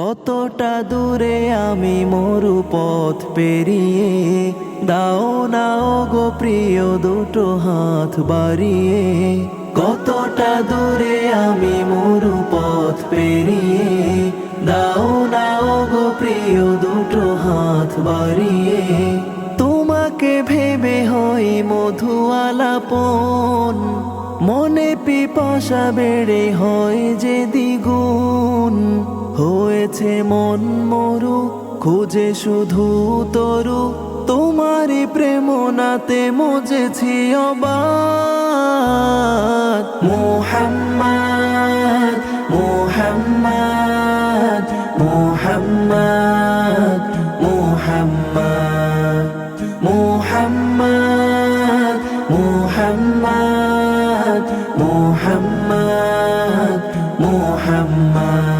কতটা দূরে আমি মরু পথ পেরিয়ে, দাও নাও গো প্রিয় দুটো হাত বাড়িয়ে, কতটা দূরে আমি মরু পথ পেরিয়ে, দাও নাও গো প্রিয় দুটো হাত বাড়িয়ে। তোমাকে ভেবে হয় মধু আলাপন মনে পিপাসা বেড়ে হয় যে দ্বিগুণ হয়েছে মন মরু, খুঁজে শুধু তরু। তোমারই প্রেমনাতে মজেছি অবাক। মোহাম্মদ মোহাম্মদ মোহাম্মদ মোহাম্মদ মোহাম্মদ মোহাম্মদ মোহাম্মদ মোহাম্মদ।